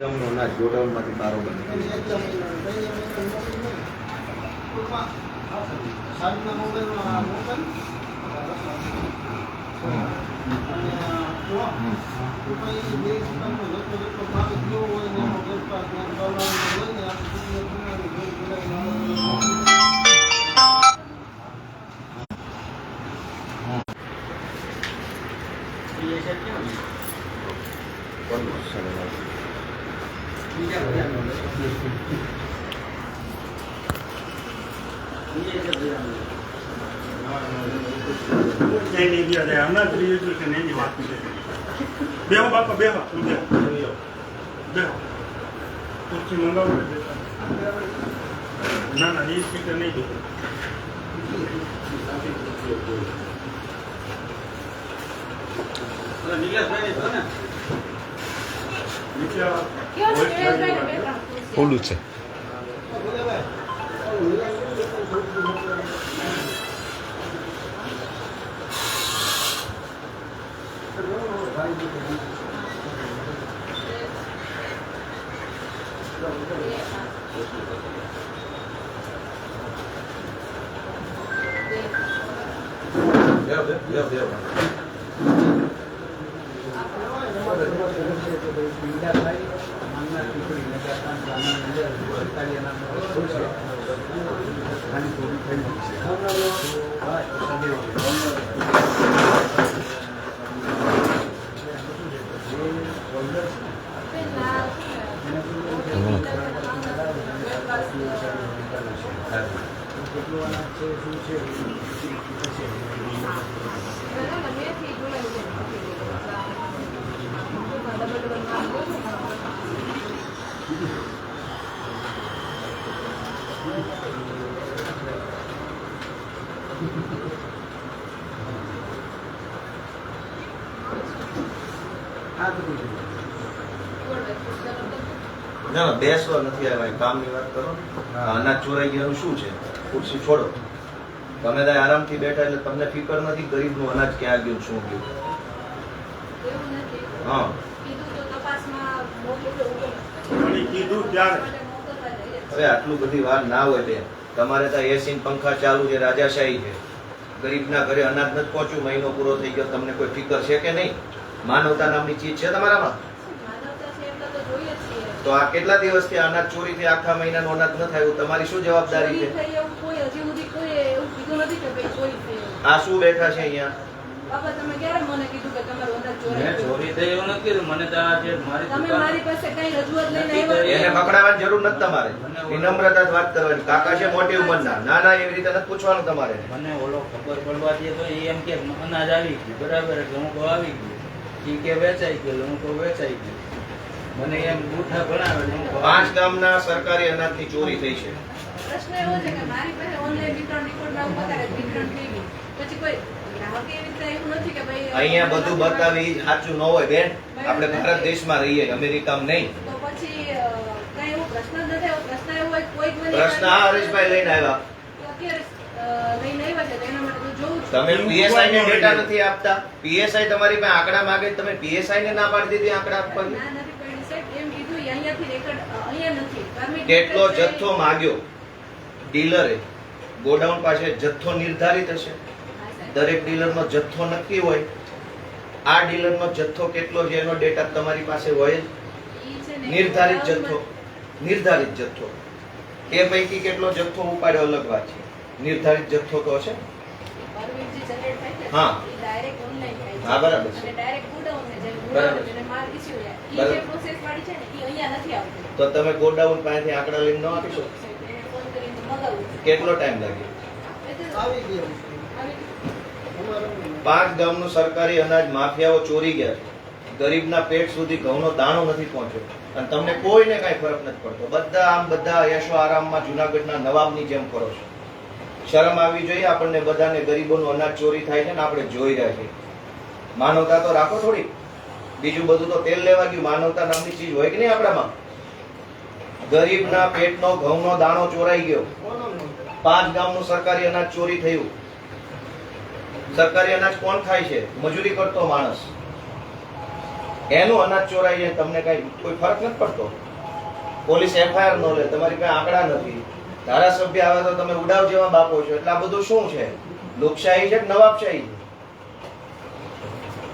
અનાજ ગોડાઉનમાંથી બારો બને નહીં નહીં ગયા જાય હમણાં જ રીઝલ્ટ કે નહીં વાત છે બેહો બાપા બેહો તું બેહો બેહો ખુરશી મંગાવો ને બેટા. ના ના એ સીટ નહીં જોતું નીચે આવો. ખુલ્લું છે Yeah, yeah, બેહો, そうですね。ના ના બેસવા નથી આવ્યા કામની વાત કરો. અનાજ ચોરાઈ ગયાનું શું છે? ખુરશી છોડો તમે ત્યાં આરામથી બેઠા એટલે તમને ફિકર નથી ગરીબનું અનાજ ક્યાં ગયું શું ગયું? હા. હવે આટલું બધી વાર ના હોય બેન તમારે ત્યાં એસી પંખા ચાલુ છે રાજાશાહી છે. ગરીબના ઘરે અનાજ નથી પહોંચ્યું મહિનો પૂરો થઈ ગયો તમને કોઈ ફિકર છે કે નહીં? માનવતા નામની ચીજ છે તમારામાં? તો આ કેટલા દિવસથી આ અનાજ ચોરીથી આખા મહિનાનો અનાજ ન થયું તમારી શું જવાબદારી છે? આ શું બેઠા છે અહીંયા? મેં ચોરી થઈ એવું નથી કીધું. મને તો જે મારી તમે દુકાન મારી પાસે કઈ રજૂઆત લઈને નથી આવ્યા કરી. એને પકડાવવાની જરૂર નથી તમારે. વિનમ્રતા વાત કરવાની. કાકા છે મોટી ઉંમરના. ના ના એવી રીતે પૂછવાનું તમારે. મને ઓલો ખબર પડવા દે તો એ એમ કે અનાજ આવી ગયું. બરાબર ઘઉં હું આવી ગયું. કે વેચાઈ ગયું એટલે વેચાઈ ગયું. મને એમ બુઠા ભણાવે પાંચ ગામના સરકારી અનાજની ચોરી થઈ છે. પ્રશ્ન એવો છે કે મારી પાસે ઓનલાઈન વિતરણ રિપોર્ટમાં એવું બતાવે વિતરણ થઈ ગયું. પછી કોઈ ગ્રાહકે એવી રીતે એવું નથી કે ભાઈ અહીંયા બધું બતાવી સાચું ન હોય બેન. આપણે ભારત દેશમાં રહીએ અમેરિકામાં નહીં. પ્રશ્ન આ હરીશભાઈ લઈને આવ્યા. તમે પીએસઆઈ ને ડેટા નથી આપતા. પીએસઆઈ તમારી પાસે આંકડા માંગે તમે પીએસઆઈ ને ના પાડી દીધી આંકડા આપવાની ના નથી પડી સાહેબ એમ કીધું રેકર્ડ અહીંયા નથી. કેટલો જથ્થો માંગ્યો ડીલરે ગોડાઉન પાસે જથ્થો નિર્ધારિત હશે. દરેક ડીલરનો જથ્થો નક્કી હોય. આ ડીલરનો જથ્થો કેટલો છે એનો ડેટા તમારી પાસે હોય નિર્ધારિત જથ્થો. નિર્ધારિત જથ્થો. એ પૈકી કેટલો જથ્થો ઉપાડ્યો અલગ વાત છે. નિર્ધારિત જથ્થો તો છે હા. હા, બરાબર છે. બરાબર તો તમે ગોડાઉન પાસેથી આંકડા લઈને ન આપી શકો. કેટલો ટાઈમ લાગે એટલે આવી ગયું. પાંચ ગામનું સરકારી અનાજ માફિયાઓ ચોરી ગયા છે. ગરીબના પેટ સુધી ઘઉંનો દાણો નથી પહોંચ્યો. અને તમને કોઈને કાંઈ ફરક નથી પડતો. બધા આમ બધા યશો આરામમાં જુનાગઢના નવાબની જેમ ફરો છો. શરમ આવી જોઈએ આપણને બધાને ગરીબોનું અનાજ ચોરી થાય છે ને આપણે જોઈ રહ્યા છીએ. માનવતા તો રાખો થોડી. બીજું બધું તો તેલ લેવા ગયું, માનવતા નામની ચીજ હોય કે નહીં આપણામાં? ગરીબના પેટનો, ઘઉંનો દાણો ચોરાઈ ગયો. પાંચ ગામનું સરકારી અનાજ ચોરી થયું. સરકારી અનાજ કોણ ખાય છે? મજૂરી કરતો માણસ. એનું અનાજ ચોરાઈ જાય તમને કઈ કોઈ ફરક નથી પડતો? પોલીસ એફઆઈઆર ન લે, તમારી કઈ આંકડા નથી. ધારાસભ્ય આવે તો તમે ઉડાવ જેવા બાપો છો, એટલે આ બધું શું છે? લોકશાહી છે કે નવાબશાહી?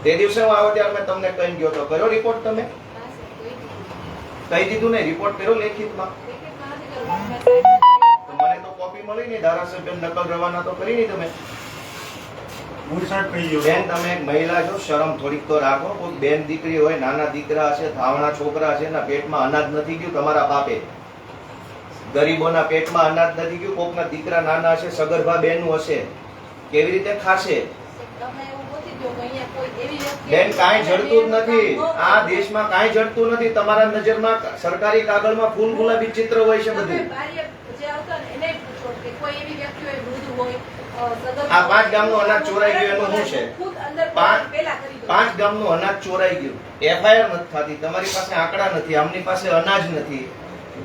તે દિવસે હું આવ્યો ત્યારે મેં તમને કહી ગયો તો કર્યો રિપોર્ટ તમે. કહી દીધું ને રિપોર્ટ કર્યો લેખિતમાં? તો મને તો કોપી મળી નહીં. ધારાસભ્ય નકલ રવાના તો કરી નહીં તમે. બેન તમે એક મહિલા છો. શરમ થોડીક તો રાખો. કોઈ બેન દીકરી હોય નાના દીકરા હશે ધાવણા છોકરા હશે એના પેટમાં અનાજ નથી ગયું તમારા બાપે. ગરીબોના પેટમાં અનાજ નથી ગયું. કોકના દીકરા નાના હશે સગર્ભા બેનું હશે. કેવી રીતે ખાશે? બેન કાંઈ જડતું જ નથી. આ દેશમાં કાંઈ જડતું નથી. તમારા નજરમાં સરકારી કાગળમાં ફૂલ ગુલાબી ચિત્ર હોય છે બધું. આ પાંચ ગામનું અનાજ ચોરાઈ ગયું એનું શું છે? પાંચ- ગામનું અનાજ ચોરાઈ ગયું. એફઆઈઆર નથી થતી. તમારી પાસે આંકડા નથી. આમની પાસે અનાજ નથી.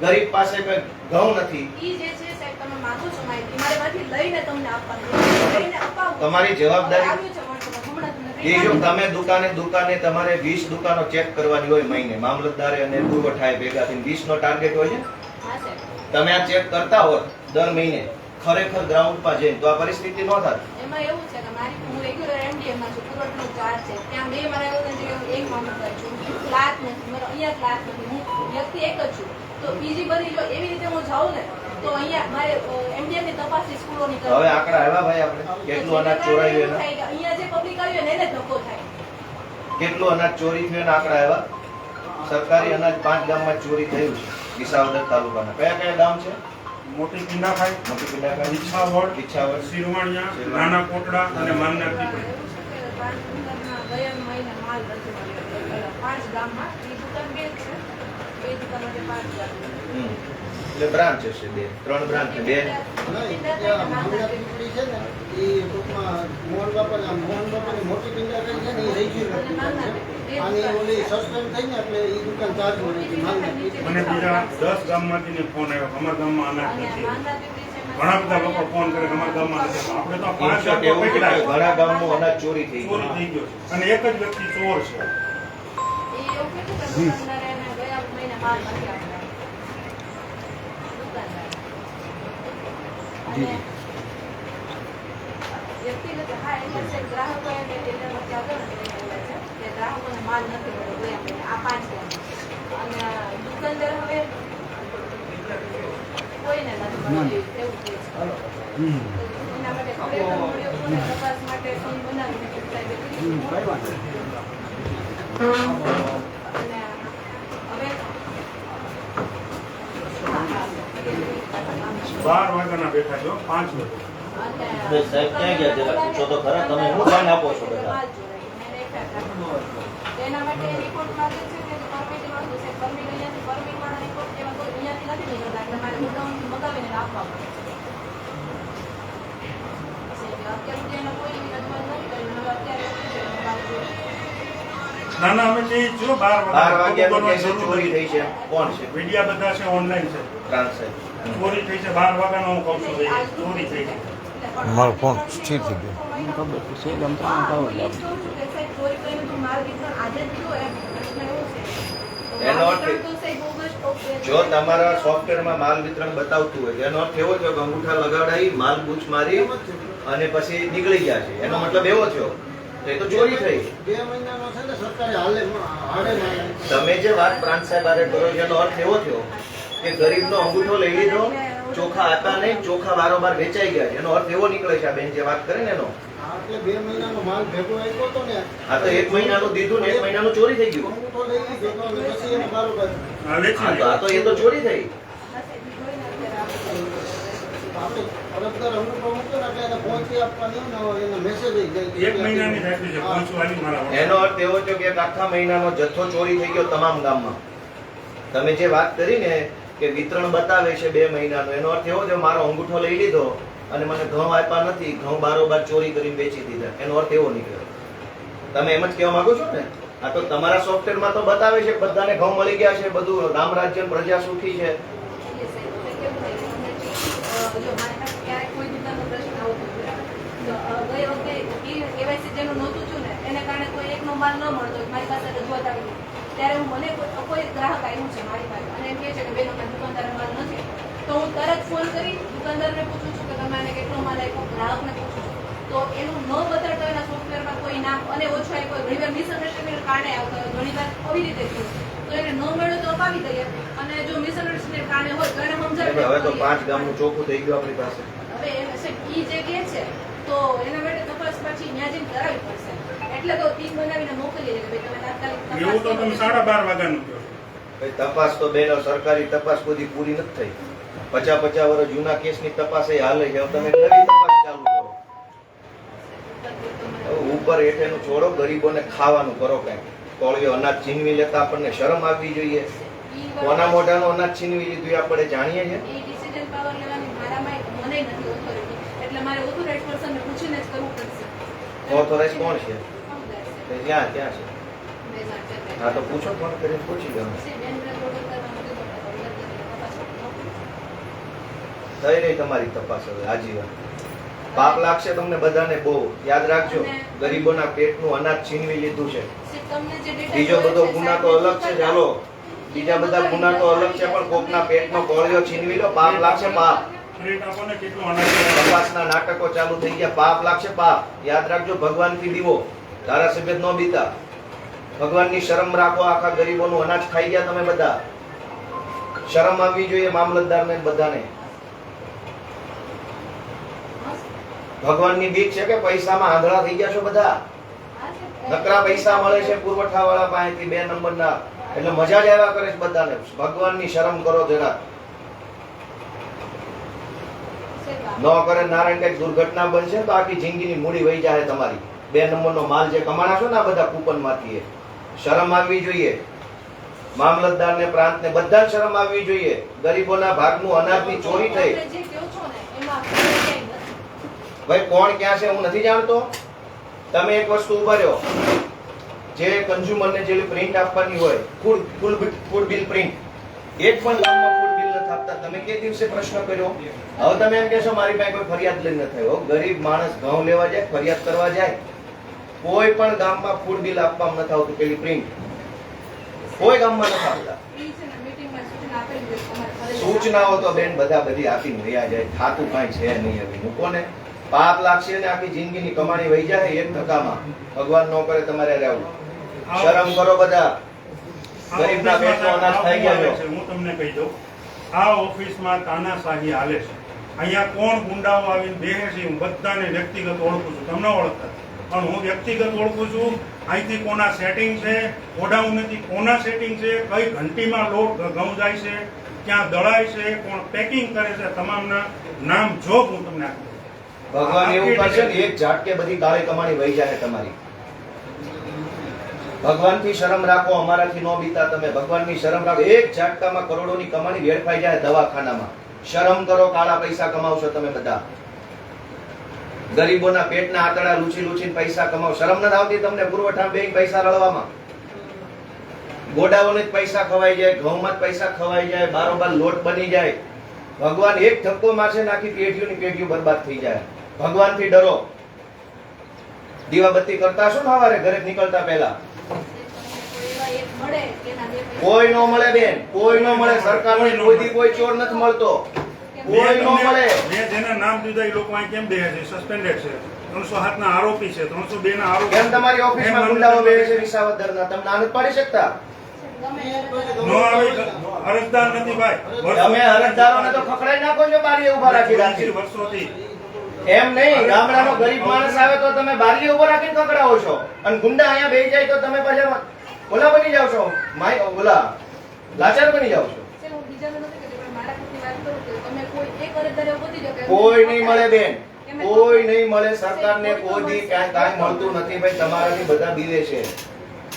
ગરીબ પાસે કઈ ઘઉં નથી. ઈ જે છે સાહેબ તમે માંગો છો માહિતી. મારે લઈને તમને આપવાનું. લઈને અપાવું. તમારી જવાબદારી આવ્યું છે વળતર. હમણાં તમને એ જો તમે દુકાને દુકાને તમારે વીસ દુકાનો ચેક કરવાની હોય મહિને મામલતદારે અને પુરવઠાએ ભેગા થઈને વીસ નો ટાર્ગેટ હોય છે? તમે આ ચેક કરતા હો દર મહિને ખરેખર ગ્રાઉન્ડ પર જઈને તો આ પરિસ્થિતિ ન થાત એમાં એવું છે કે મારી હું રેગ્યુલર એમડીએમમાં છું પુરવઠનો ચાર્જ છે. ત્યાં બે મારા એવું નથી એક મામલતદાર છું ક્લાસ નથી મારો અહીંયા ક્લાસ નથી હું વ્યક્તિ એક જ છું. તો બીજી બધી જો એવી રીતે હું જાઉં ને તો અહીંયા મારે એમડીએમની તપાસની સ્કૂલોની હવે આંકડા આવ્યા ભાઈ આપણે? કેટલું અનાજ ચોરાયું એના? અહીંયા જે પબ્લિક આવ્યું ને એને જ ધક્કો થાય. કેટલું અનાજ ચોરી થયું એના આંકડા આવ્યા? સરકારી અનાજ પાંચ ગામમાં ચોરી થયું છે વિસાવદર તાલુકાના. કયા કયા ગામ છે? મોટી પિંડાખાઈ મોટી પિંડાકા ઈચ્છાવડ ઈચ્છાવડ સિરવાણિયા નાના કોટડા અને માનના પીપળી એવું છે પાંચ ગામમાં દુકાન બે છે બે દુકાન પાંચ ગામ હમ. એટલે બ્રાન્ચ હશે બે ત્રણ બ્રાન્ચ છે બે નહીં, ત્યાં માંગણા પીપળી છે ને, એ ટૂંકમાં મોહન બાપાના મોહન બાપાની મોટી પિંડા કરી છે ને એ regular દુકાન છે. અને ઓલી સસ્પેન્ડ થઈ ને એટલે એ દુકાન ચાર્જમાં નથી માંગણા પીપળી. મને બીજા દસ ગામમાંથી ફોન આવ્યો અમારા ગામમાં અનાજ નથી. ઘણા બધા લોકો ફોન કરે અમારા ગામમાં નથી. આપણે તો પાંચ ઘણા ગામમાં અનાજ ચોરી થઈ ચોરી થઈ ગયો અને એક જ વ્યક્તિ ચોર છે. માટે બનાવીને સાહેબે કીધું. અને હવે બાર વાગ્યાના બેઠા છો પાંચ લોકો સાહેબ ક્યાં ગયા જરા પૂછો તો ખરા તમે શું ધ્યાન આપો છો બધા. ના ના અમે જે હો, બાર બાર વાગ્યા વાગ્યાનું કે છે થઈ છે? કોણ છે? મીડિયા બધા છે ઓનલાઈન છે. બ્રાન્ચ સાહેબ. ચોરી થઈ છે બાર વાગ્યાનો હું કહું છું ચોરી થઈ છે. મારો ફોન સ્થિર થઈ ગયો. ખબર છે એનો અર્થ. જો તમારા સોફ્ટવેરમાં માલ વિતરણ બતાવતું હોય એનો અર્થ એવો થયો કે અંગૂઠા લગાડાઈ માલ બૂચ મારી. અને પછી નીકળી ગયા છે. એનો મતલબ એવો થયો તો ચોરી થઈ. બે મહિનાનો છે ને સરકારે હાલે તમે જે વાત પ્રાંત સાહેબ હારે કરો છો એનો અર્થ એવો થયો કે ગરીબનો અંગૂઠો લઈ લીધો ચોખા હતા નહીં ચોખા વારંવાર વેચાઈ ગયા છે. એનો અર્થ એવો નીકળે છે આ બેન જે વાત કરે ને એનો. એટલે બે મહિનાનો માલ ભેગો આપ્યો હતો ને આ તો એક મહિનાનું દીધું ને એક મહિનાનું ચોરી થઈ ગયું. અંગૂઠો લઈ લીધો તો અને પછી એને બારોબાર હા, તો એ તો ચોરી થઈ. છે અર્થ એવો થયો કે આખા મહિનાનો જથ્થો ચોરી થઈ ગયો તમામ ગામમાં. તમે જે વાત કરી ને કે વિતરણ બતાવે છે બે મહિનાનો. એનો અર્થ એવો છે મારો અંગૂઠો લઈ લીધો અને મને ઘઉં આપ્યા નથી ઘઉં બારોબાર ચોરી કરીને વેચી દીધા. એનો અર્થ એવો નીકળ્યો. તમે એમ જ કહેવા માંગો છો ને? આ તો તમારા સોફ્ટવેરમાં તો બતાવે છે બધાને ઘઉં મળી ગયા છે બધું રામ રાજ્ય પ્રજા સુખી છે. ગઈ વખતે કેવાયસી જેનું નહોતું છું ને, એને કારણે કોઈ એકનો માલ ન મળતો મારી પાસે રજૂઆત આવી. ત્યારે હું મને કોઈ- કોઈ ગ્રાહક આવ્યું છે મારી પાસે. અને એમ કહે છે કે બેન અમારે દુકાનદાર માલ નથી. તો હું તરત ફોન કરી દુકાનદારને પૂછું છું કે તમે આને કેટલો માલ આપ્યો? ગ્રાહકને પૂછું છું. તો એનું ન બતાડતા એના સોફ્ટવેરમાં કોઈ નામ અને ઓછું આપ્યું ઘણીવાર મિસઅન્ડરસ્ટેન્ડિંગ કારણે આવતા હોય ઘણી વાર આવી રીતે થયું તો એને ન મળ્યો તો અપાવી દઈએ. અને જો મિસઅન્ડરસ્ટેન્ડિંગ કારણે હોય તો એને સમજાવી હવે તો પાંચ ગામનું ચોખ્ખું થઈ ગયું આપણી પાસે. હવે એ જે કહે છે તો એના માટે તપાસ પછી ન્યા જઈને કરાવવી પડશે. એટલે તો ટીમ બનાવીને મોકલીએ કે ભાઈ તમે તાત્કાલિક તપાસ એવું તો તમે સાડા બાર વાગ્યાનું કહો. ભાઈ તપાસ તો બેનો સરકારી તપાસ બધી પૂરી નથી થઈ. પચાસ પચાસ વર્ષ જૂના કેસની તપાસ એ હાલે છે. હવે તમે નવી તપાસ ચાલુ કરો. ઉપર હેઠેનું છોડો ગરીબોને ખાવાનું કરો કઈ. કોળીઓ અનાજ છીનવી લેતા આપણને શરમ આવવી જોઈએ. કોના મોઢાનું અનાજ છીનવી લીધું એ આપણે જાણીએ છીએ. એ ડિસિઝન પાવર લેવાની મારામાં મને નથી ઓથોરિટી એટલે મારે ઓથોરાઇઝ કોણ છે? છે. હા તો પૂછો ફોન કરીને પૂછી. થઈ રહી તમારી તપાસ હવે આજીવન પાપ લાગશે તમને બધાને બહુ. યાદ રાખજો ગરીબોના પેટનું અનાજ છીનવી લીધું છે. બીજો બધો ગુના તો અલગ છે ચાલો બીજા બધા ગુના તો અલગ છે પણ કોકના પેટનો કોળિયો છીનવી લો પાપ લાગશે પાપ. તપાસના નાટકો ચાલુ થઈ ગયા પાપ લાગશે પાપ. યાદ રાખજો ભગવાનથી દીવો. ધારાસભ્ય નો બીતા. ભગવાનની શરમ રાખો, આખા ગરીબોનું અનાજ ખાઈ ગયા તમે બધા. શરમ આવવી જોઈએ મામલતદારને બધાને. ભગવાનની બીક છે કે પૈસામાં આંધળા થઈ ગયા છો બધા? નકરા પૈસા મળે છે પુરવઠા વાળા પાસેથી બે નંબરના. એટલે મજા જ આવ્યા કરે છે બધાને. ભગવાનની શરમ કરો જરા. ન કરે નારાયણ કંઈક દુર્ઘટના બનશે તો આખી જિંદગીની મૂડી વહી જાય તમારી. બે નંબરનો માલ જે કમાણા છો ને આ બધા કૂપનમાંથી શરમ આવવી જોઈએ. મામલતદારને પ્રાંતને બધા શરમ આવવી જોઈએ. ગરીબોના ભાગનું અનાજની ચોરી થઈ. ને નથી. ભાઈ કોણ ક્યાં છે હું નથી જાણતો? તમે એક વસ્તુ ઊભા રહ્યો જે કન્ઝ્યુમરને જે પ્રિન્ટ આપવાની હોય food full food bill print એક પણ ગામમાં ફૂડ બિલ નથી આપતા. તમે કે દિવસે પ્રશ્ન કર્યો? હવે તમે એમ કહેશો મારી પાસે કોઈ ફરિયાદ લઈને ન થયો. ગરીબ માણસ ઘઉં લેવા જાય ફરિયાદ કરવા જાય. કોઈ પણ ગામમાં ફૂડ બિલ આપવામાં નથી આવતું પેલી પ્રિન્ટ કોઈ ગામમાં નથી ફરજિયાત સૂચનાઓ તો બેન બધા બધી આપી રહ્યા જાય. થાતું કાંઈ છે નહીં હવે. મૂકોને પાપ લાગશે ને આખી જિંદગીની કમાણી વહી જાય એક ધક્કામાં. ભગવાન નો કરે તમારે રહેવું શરમ કરો બધા. ગરીબના પેટનો અનાજ થઈ ગયા છે, હું તમને કહી દઉં. આ ઓફિસમાં તાનાશાહી હાલે છે. અહીંયા કોણ ગુંડાઓ આવીને બેસે છે હું બધાને વ્યક્તિગત ઓળખું છું. તમને ઓળખતા પણ હું વ્યક્તિગત ઓળખું છું. અહીંથી કોના સેટિંગ છે ગોડાઉનથી કોના સેટિંગ છે કઈ ઘંટીમાં લોટ ઘઉં જાય છે ક્યાં દળાય છે કોણ પેકિંગ કરે છે તમામના નામ જોબ હું તમને આપું. ભગવાન એવું કરશે ને એક ઝાટકે બધી કાળી કમાણી વહી જાય તમારી. ભગવાનથી શરમ રાખો અમારાથી નો બીતા તમે. ભગવાનની શરમ રાખો. એક ઝાટકામાં કરોડોની કમાણી વેડફાઈ જાય દવાખાનામાં. શરમ કરો કાળા પૈસા કમાવશો તમે બધા. ગરીબોના પેટના આંતરડા લૂછી લૂછીને પૈસા કમાવ. શરમ નથી આવતી તમને પુરવઠા બેંક પૈસા રળવામાં? ગોડાઓને જ પૈસા ખવાઈ જાય ઘઉંમાં જ પૈસા ખવાઈ જાય બારોબાર લોટ બની જાય. ભગવાન એક ધક્કો મારશે નાખી આખી પેઢીઓની પેઢીઓ બરબાદ થઈ જાય. ભગવાનથી ડરો. દીવાબત્તી કરતા શું ને સવારે? ઘરે નીકળતા પહેલા. કોઈ બે નો મળે બેન કોઈ નો મળે. દી કોઈ ચોર નથી મળતો. કોઈ નો મળે. મેં જેના નામ દીધા એ લોકો અહીં કેમ બે છે? સસ્પેન્ડેડ છે. ત્રણસો હાથ ના આરોપી છે ત્રણસો બે ના આરોપી કેમ તમારી ઓફિસમાં ગુંડાઓ બેહે છે વિસાવદરના? તમને ના નથી પાડી શકતા? નો આવી અરજદાર નથી ભાઈ. તમે અરજદારોને તો ખખડાઈ નાખો છો બારીએ ઊભા રાખી રાખી વર્ષોથી. એમ નહીં ગામડાનો ગરીબ માણસ આવે તો તમે બારીએ ઊભો રાખીને ખકડાવો છો. અને ગુંડા અહીંયા બેસી જાય તો તમે પાછા ઓલા બની જાવ છો. માય ઓલા લાચાર બની જાવ છો છે, હું બીજાને નથી કહેતી, પણ મારા ખુદની વાત કરું તો તમે કોઈ નહીં મળે બેન. કોઈ નહીં મળે સરકારને કોઈ દી કાંઈ કાંઈ મળતું નથી ભાઈ. તમારાથી બધા બીવે છે.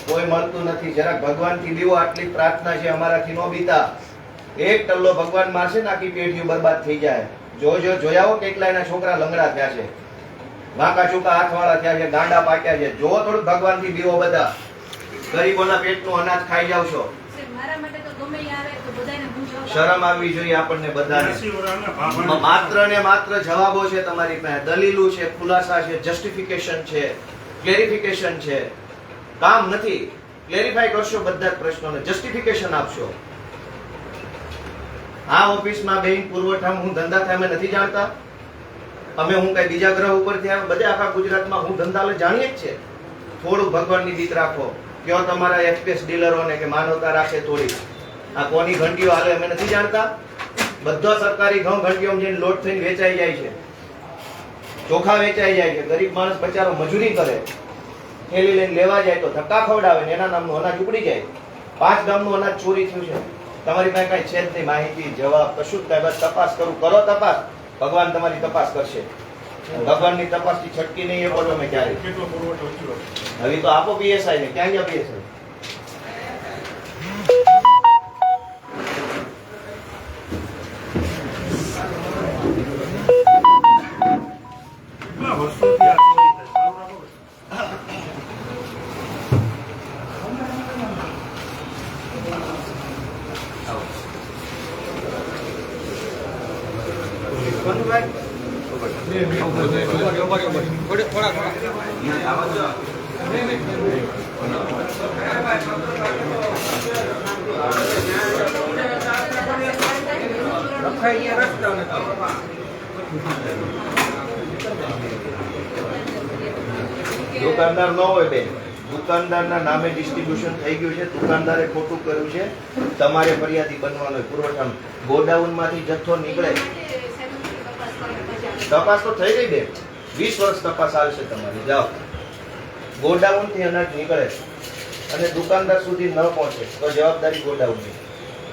કોઈ મળતું નથી. જરાક ભગવાનથી બીવો. આટલી પ્રાર્થના છે અમારાથી નો બીતા. એક ટલ્લો ભગવાન મારશે ને આખી પેઢીઓ બરબાદ થઈ જાય. જોજો જોયાઓ કેટલા એના છોકરા લંગડા થયા છે. વાંકા ચૂકા હાથવાળા થયા છે ગાંડા પાક્યા છે. જો થોડુંક ભગવાનથી બીવો બધા. ગરીબોના પેટનું અનાજ ખાઈ જાવ છો મારા માટે તો ગમે આવે. શરમ આવવી જોઈએ આપણને બધાને. 80 વર્ષના ભાભાને- માત્ર ને માત્ર જવાબો છે તમારી પાસે. દલીલો છે, ખુલાસા છે જસ્ટિફિકેશન છે ક્લેરિફિકેશન છે. કામ નથી. ક્લેરિફાઈ કરશો બધા જ પ્રશ્નોને. જસ્ટિફિકેશન આપશો. આ ઓફિસમાં બેંક પુરવઠામાં હું ધંધા થાય અમે નથી જાણતા. અમે હું કઈ બીજા ગ્રહ ઉપર આવે બધા આખા ગુજરાતમાં હું ધંધા જાણીએ જ છે. થોડું ભગવાનની દીત રાખો. કયો તમારા એક્સપ્રેસ ડીલરોને કે માનવતા રાખે થોડી આ કોની ઘંટીઓ હાલે અમે નથી જાણતા. બધા સરકારી ઘઉં ઘંટીઓ જઈને લોટ થઈને વેચાઈ જાય છે. ચોખા વેચાઈ જાય છે. ગરીબ માણસ બચારો મજૂરી કરે. થેલી લઈને લેવા જાય તો ધક્કા ખવડાવે ને એના નામનું અનાજ ઉપડી જાય. પાંચ ગામનું અનાજ ચોરી થયું છે. તમારી પાસે કઈ છે જ નહીં. માહિતી જવાબ કશું જ કાંઈ બસ તપાસ કરું. કરો તપાસ. ભગવાન તમારી તપાસ કરશે. ભગવાનની તપાસથી છટકી નહીં એ બોલો અમે ક્યારે કેટલો પુરવઠો થયો હવે તો આપો પીએસઆઈ ને. ક્યાં ગયા પીએસઆઈ? દુકાનદાર ન હોય બેન. દુકાનદારના નામે ડિસ્ટ્રીબ્યુશન થઈ ગયું છે. દુકાનદારે ખોટું કર્યું છે. તમારે ફરિયાદી બનવાનો હોય. પુરવઠા ગોડાઉનમાંથી જથ્થો નીકળે. તપાસ તો થઈ ગઈ બેન. વીસ વર્ષ તપાસ આવશે તમારી. જાઓ. ગોડાઉનથી અનાજ નીકળે. અને દુકાનદાર સુધી ન પહોંચે. તો જવાબદારી ગોડાઉનની.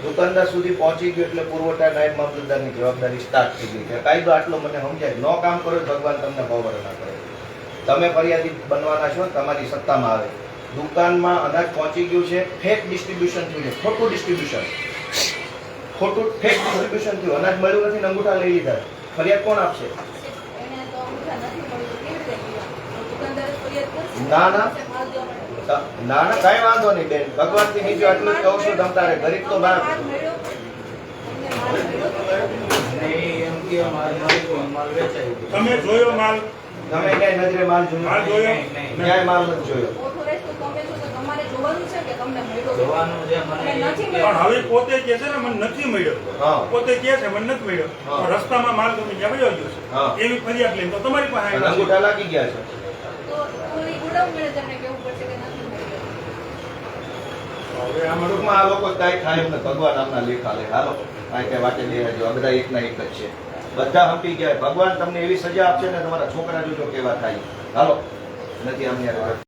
દુકાનદાર સુધી પહોંચી ગયું એટલે પુરવઠા નાયબ મામલતદારની જવાબદારી સ્ટાર્ટ થઈ ગઈ છે. કાયદો આટલો મને સમજાય. ન કામ કરો ભગવાન તમને પાવર ના કરે. તમે ફરિયાદી બનવાના છો તમારી સત્તામાં આવે. દુકાનમાં અનાજ પહોંચી ગયું છે ફેક ડિસ્ટ્રીબ્યુશન થયું છે. ખોટું ડિસ્ટ્રીબ્યુશન ખોટું ફેક ડિસ્ટ્રીબ્યુશન થયું. અનાજ મળ્યું નથી અંગૂઠા લઈ લીધા. ફરિયાદ કોણ આપશે. ના, ના. માલ ના ના કઈ વાંધો નહીં બેન. ભગવાનથી બીજું આટલું જ કહું છું તમતારે ગરીબ તો માલ મળ્યો. માલ મળ્યો. માલ મળ્યો, માલ ગયો. તમે જોયો માલ? તમે ક્યાંય નજરે માલ માલ જોયો જોયો? નહીં, નહીં. ક્યાંય માલ નથી જોયો? Authorized તો તમે છો તો તમારે જોવાનું છે કે તમને મળ્યો? છે. જોવાનું છે મને મને નથી એ પણ હવે પોતે કે છે ને મને નથી મળ્યો. હા. પોતે કે છે મને નથી મળ્યો. રસ્તામાં માલ ગમે ત્યાં વયો ગયો હા. છે એવી ફરિયાદ લઈને તો તમારી પાસે અંગૂઠા લાગી ગયા છે તો તો એ ગોડાઉન મેનેજરને કહેવું પડશે કે નથી મળ્યો. હવે આમ ટૂંકમાં આ લોકો કાંઈ થાય એમ ને ભગવાન આમના લેખા લે. હાલો, કાંઈ કઈ વાટે લઈ રહેજો. આ એકના એક જ છે. બધા હંપી ગયા. ભગવાન તમને એવી સજા આપશે ને તમારા છોકરા જોજો કેવા થાય. હાલો, નથી અમને